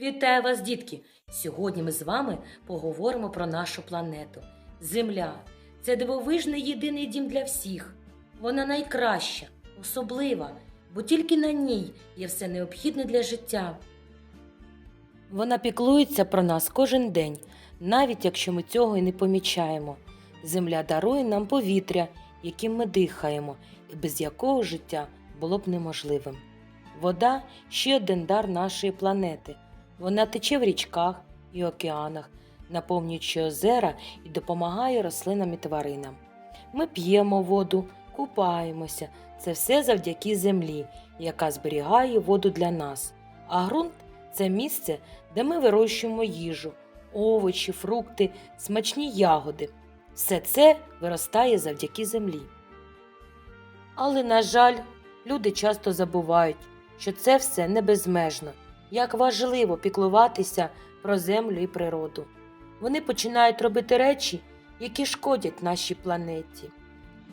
Вітаю вас, дітки! Сьогодні ми з вами поговоримо про нашу планету. Земля це дивовижний єдиний дім для всіх. Вона найкраща, особлива, бо тільки на ній є все необхідне для життя. Вона піклується про нас кожен день, навіть якщо ми цього і не помічаємо. Земля дарує нам повітря, яким ми дихаємо, і без якого життя було б неможливим. Вода ще один дар нашої планети. Вона тече в річках і океанах, наповнюючи озера і допомагає рослинам і тваринам. Ми п'ємо воду, купаємося. Це все завдяки землі, яка зберігає воду для нас. А ґрунт це місце, де ми вирощуємо їжу, овочі, фрукти, смачні ягоди. Все це виростає завдяки землі. Але, на жаль, люди часто забувають, що це все не безмежно, як важливо піклуватися про землю і природу. Вони починають робити речі, які шкодять нашій планеті.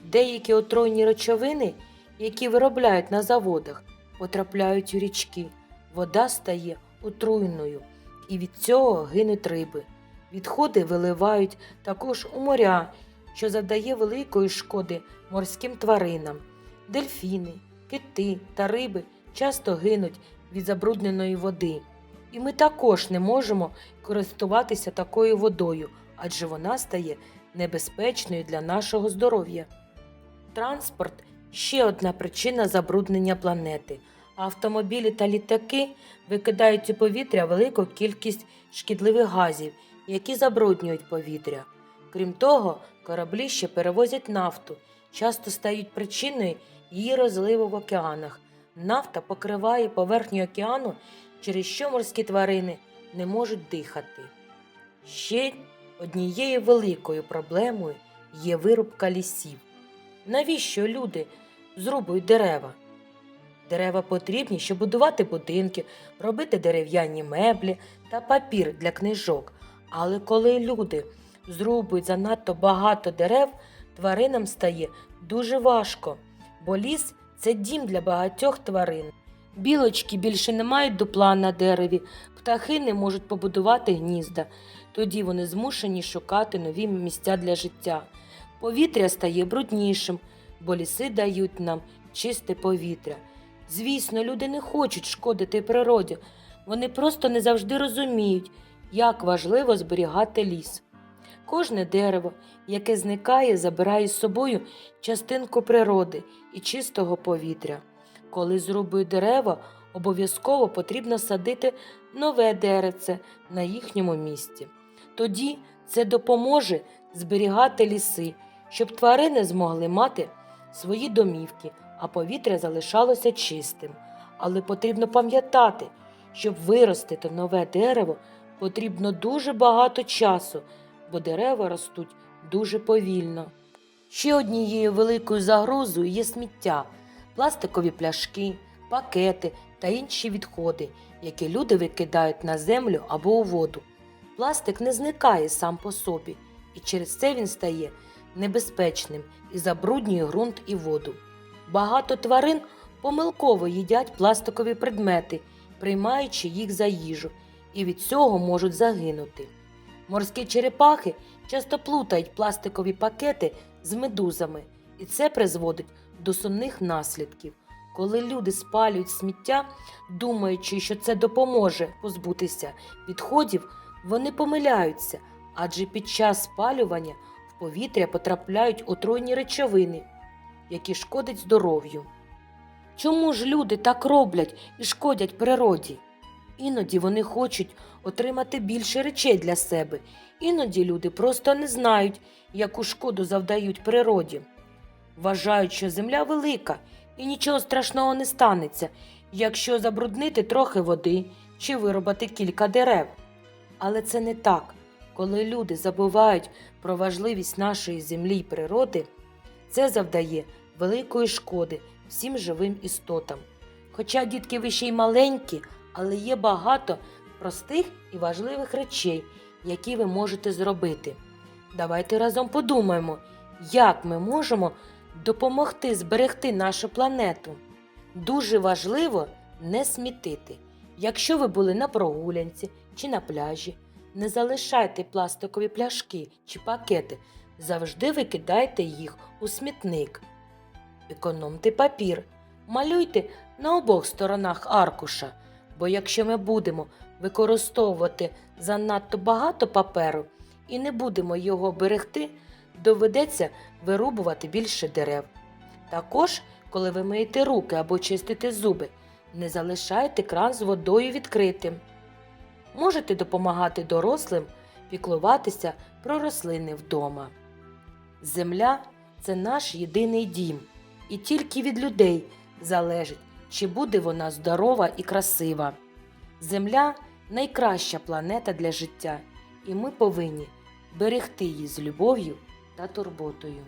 Деякі отруйні речовини, які виробляють на заводах, потрапляють у річки. Вода стає отруйною, і від цього гинуть риби. Відходи виливають також у моря, що завдає великої шкоди морським тваринам. Дельфіни, кити та риби часто гинуть від забрудненої води. І ми також не можемо користуватися такою водою, адже вона стає небезпечною для нашого здоров'я. Транспорт ще одна причина забруднення планети. Автомобілі та літаки викидають у повітря велику кількість шкідливих газів, які забруднюють повітря. Крім того, кораблі ще перевозять нафту, часто стають причиною її розливу в океанах. Нафта покриває поверхню океану, через що морські тварини не можуть дихати. Ще однією великою проблемою є вирубка лісів. Навіщо люди зрубують дерева? Дерева потрібні, щоб будувати будинки, робити дерев'яні меблі та папір для книжок. Але коли люди зрубують занадто багато дерев, тваринам стає дуже важко, бо ліс це дім для багатьох тварин. Білочки більше не мають дупла на дереві, птахи не можуть побудувати гнізда. Тоді вони змушені шукати нові місця для життя. Повітря стає бруднішим, бо ліси дають нам чисте повітря. Звісно, люди не хочуть шкодити природі, вони просто не завжди розуміють, як важливо зберігати ліс. Кожне дерево, яке зникає, забирає з собою частинку природи і чистого повітря. Коли зрубують дерева, обов'язково потрібно садити нове деревце на їхньому місці. Тоді це допоможе зберігати ліси, щоб тварини змогли мати свої домівки, а повітря залишалося чистим. Але потрібно пам'ятати, щоб виростити нове дерево, потрібно дуже багато часу, бо дерева ростуть дуже повільно. Ще однією великою загрозою є сміття, пластикові пляшки, пакети та інші відходи, які люди викидають на землю або у воду. Пластик не зникає сам по собі, і через це він стає небезпечним і забруднює ґрунт і воду. Багато тварин помилково їдять пластикові предмети, приймаючи їх за їжу, і від цього можуть загинути. Морські черепахи часто плутають пластикові пакети з медузами, і це призводить до сумних наслідків. Коли люди спалюють сміття, думаючи, що це допоможе позбутися відходів, вони помиляються, адже під час спалювання в повітря потрапляють отруйні речовини, які шкодять здоров'ю. Чому ж люди так роблять і шкодять природі? Іноді вони хочуть отримати більше речей для себе, іноді люди просто не знають, яку шкоду завдають природі. Вважають, що земля велика і нічого страшного не станеться, якщо забруднити трохи води чи виробити кілька дерев. Але це не так. Коли люди забувають про важливість нашої землі й природи, це завдає великої шкоди всім живим істотам. Хоча дітки ви ще й маленькі, але є багато простих і важливих речей, які ви можете зробити. Давайте разом подумаємо, як ми можемо допомогти зберегти нашу планету. Дуже важливо не смітити. Якщо ви були на прогулянці чи на пляжі, не залишайте пластикові пляшки чи пакети, завжди викидайте їх у смітник. Економте папір, малюйте на обох сторонах аркуша, бо якщо ми будемо використовувати занадто багато паперу і не будемо його берегти, доведеться вирубувати більше дерев. Також, коли ви миєте руки або чистите зуби, не залишайте кран з водою відкритим. Можете допомагати дорослим піклуватися про рослини вдома. Земля це наш єдиний дім, і тільки від людей залежить, чи буде вона здорова і красива. Земля найкраща планета для життя, і ми повинні берегти її з любов'ю та турботою.